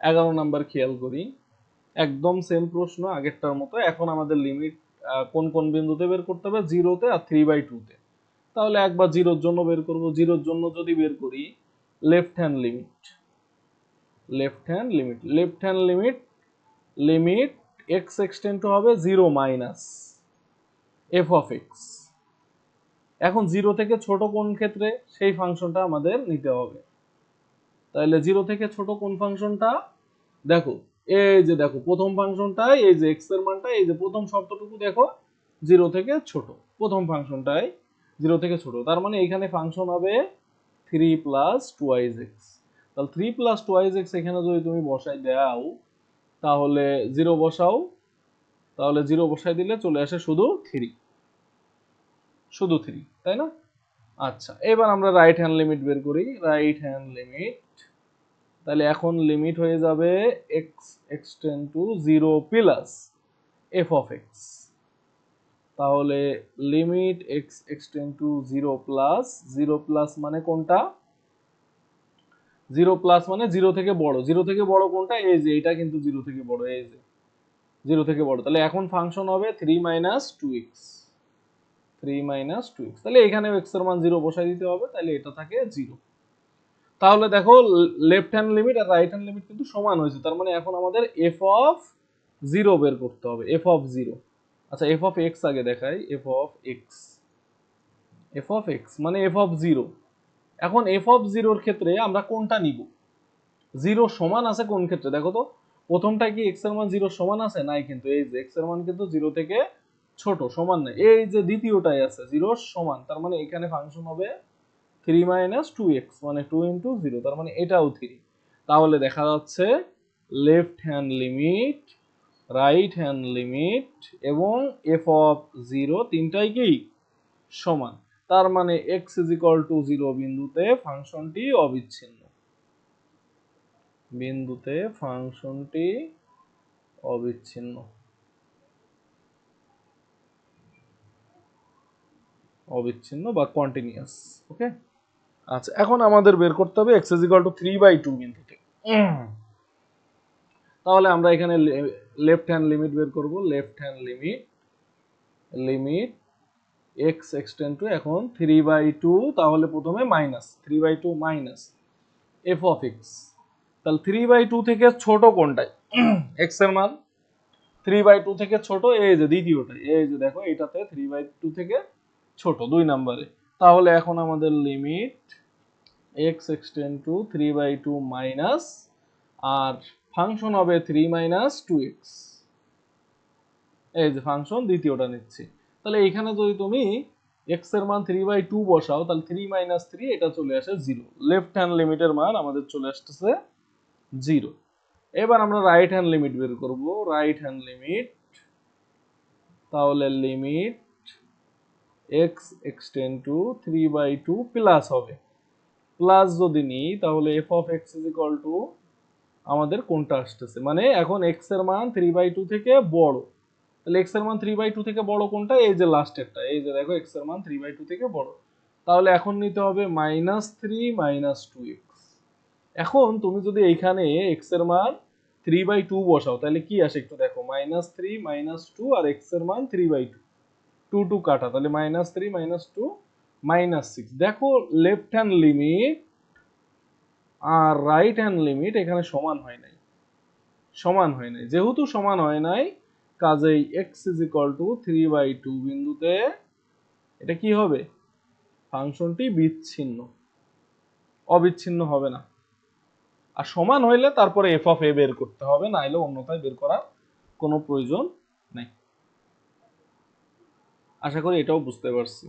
এগারো নাম্বার খেয়াল করি। একদম সেম প্রশ্ন, আগেরটার মতো। এখন আমাদের লিমিট কোন কোন বিন্দুতে বের করতে হবে? জিরোতে আর থ্রি বাই টুতে তাহলে একবার জিরোর জন্য বের করব। জিরোর জন্য যদি বের করি left hand limit left hand limit left hand limit limit x extend হবে zero minus f of x এখন জিরো থেকে ছোট কোন ক্ষেত্রে? সেই ফাংশনটা আমাদের নিতে হবে। তাহলে জিরো থেকে ছোট কোন ফাংশনটা দেখো, এই যে দেখো, প্রথম ফাংশনটাই এই যে এক্সের মানটা, এই যে প্রথম শর্তটুকু দেখো জিরো থেকে ছোট। প্রথম ফাংশনটাই জিরো থেকে ছোট। তার মানে এখানে ফাংশন হবে থ্রি প্লাস টুয়াইজ এক্স তাহলে থ্রি প্লাস টুয়াইজ এক্স এখানে যদি তুমি বসাই দাও, তাহলে জিরো বসাও। তাহলে জিরো বসাই দিলে চলে আসে শুধু থ্রি শুধু থ্রি তাই না? আচ্ছা এবার আমরা রাইট হ্যান্ড লিমিট বের করি। রাইট হ্যান্ড লিমিট তাহলে এখন লিমিট হয়ে যাবে x extend to zero plus f of x তাহলে limit x extend to zero plus zero plus মানে কোনটা? জিরো প্লাস মানে জিরো থেকে বড়। জিরো থেকে বড় কোনটা? এই যে, এটা কিন্তু জিরো থেকে বড়, এই যে। জিরো থেকে বড়। তাহলে এখন ফাংশন হবে three minus two x three minus two x তাহলে এখানে এক্সের মান জিরো বসাই দিতে হবে, তাহলে এটা থাকে জিরো তাহলে দেখো লেফট হ্যান্ড লিমিট আর রাইট হ্যান্ড লিমিট কিন্তু সমান হয়েছে। তার মানে এখন আমাদের এফ অফ জিরো বের করতে হবে। এফ অফ জিরো আচ্ছা এফ অফ এক্স আগে দেখাই। F of x f of x মানে এফ অফ জিরো এখন এফ অফ জিরোর ক্ষেত্রে আমরা কোনটা নিব? জিরো সমান আছে কোন ক্ষেত্রে? দেখো তো, প্রথমটা কি এক্সের মান জিরো সমান আছে? নাই কিন্তু, এই যে এক্সের মান কিন্তু জিরো থেকে ছোট, সমান নাই। এই যে দ্বিতীয়টাই আছে জিরো সমান। তার মানে এখানে ফাংশন হবে থ্রি মাইনাস টু এক্স মানে টু ইন্টু জিরো তার মানে এটাও থ্রি তাহলে দেখা যাচ্ছে left hand limit right hand limit এবং এফ অফ জিরো তিনটাই কি? সমান। তার মানে x is equal to zero বিন্দুতে ফাংশনটি অবিচ্ছিন্ন। বিন্দুতে ফাংশনটি অবিচ্ছিন্ন। অবিচ্ছিন্ন বা কন্টিনিউয়াস ওকে আচ্ছা এখন আমাদের বের করতে হবে x is equal to three by two বিন্দুতে তাহলে আমরা এখানে লেফট হ্যান্ড লিমিট বের করব। Left hand limit limit x extend to এখন থ্রি বাই টু তাহলে প্রথমে minus three by two minus f of x তাহলে থ্রি বাই টু থেকে ছোট কোনটাই? এক্সের মান। থ্রি বাই টু থেকে ছোট এই যে দ্বিতীয়টাই। এই যে দেখো এটাতে থ্রি বাই টু থেকে ছোট দুই নাম্বারে। তাহলে এখন আমাদের limit x extend to three by two minus R function হবে থ্রি মাইনাস টু এক্স এই যে ফাংশন দ্বিতীয়টা নিচ্ছি। তাহলে এখানে যদি তুমি এক্সের মান থ্রি বাই টু বসাও, তাহলে থ্রি মাইনাস থ্রি এটা চলে আসে জিরো লেফট হ্যান্ড লিমিটের মান আমাদের চলে আসতেছে জিরো এবার আমরা রাইট হ্যান্ড লিমিট বের করব। রাইট হ্যান্ড লিমিট তাহলে limit x extend to three by two plus হবে। প্লাস যদি নিই, তাহলে f of x is equal to আমাদের কোনটা আসতেছে? মানে এখন এক্সের মান থ্রি বাই টু থেকে বড়। তাহলে এক্সের মান থ্রি বাই টু থেকে বড় কোনটা? এই যে লাস্টেরটা এই যে দেখো এক্সের মান থ্রি বাই টু থেকে বড়। তাহলে এখন নিতে হবে minus three minus two x এখন তুমি যদি এইখানে এক্সের মান থ্রি বাই টু বসাও, তাহলে কি আসে একটু দেখো? মাইনাস থ্রি মাইনাস টু আর এক্সের মান three by two two two কাটা। তাহলে minus three minus two minus six দেখো লেফট হ্যান্ড লিমিট আর রাইট হ্যান্ড লিমিট এখানে সমান হয় নাই। সমান হয় নাই। যেহেতু সমান হয় নাই, কাজেই x is equal to three by two বিন্দুতে এটা কি হবে? ফাংশনটি বিচ্ছিন্ন। অবিচ্ছিন্ন হবে না। আর সমান হইলে তারপরে এফ অফ এ বের করতে হবে, নাইলে অন্যথায় বের করার কোনো প্রয়োজন নেই। আশা করি এটাও বুঝতে পারছি।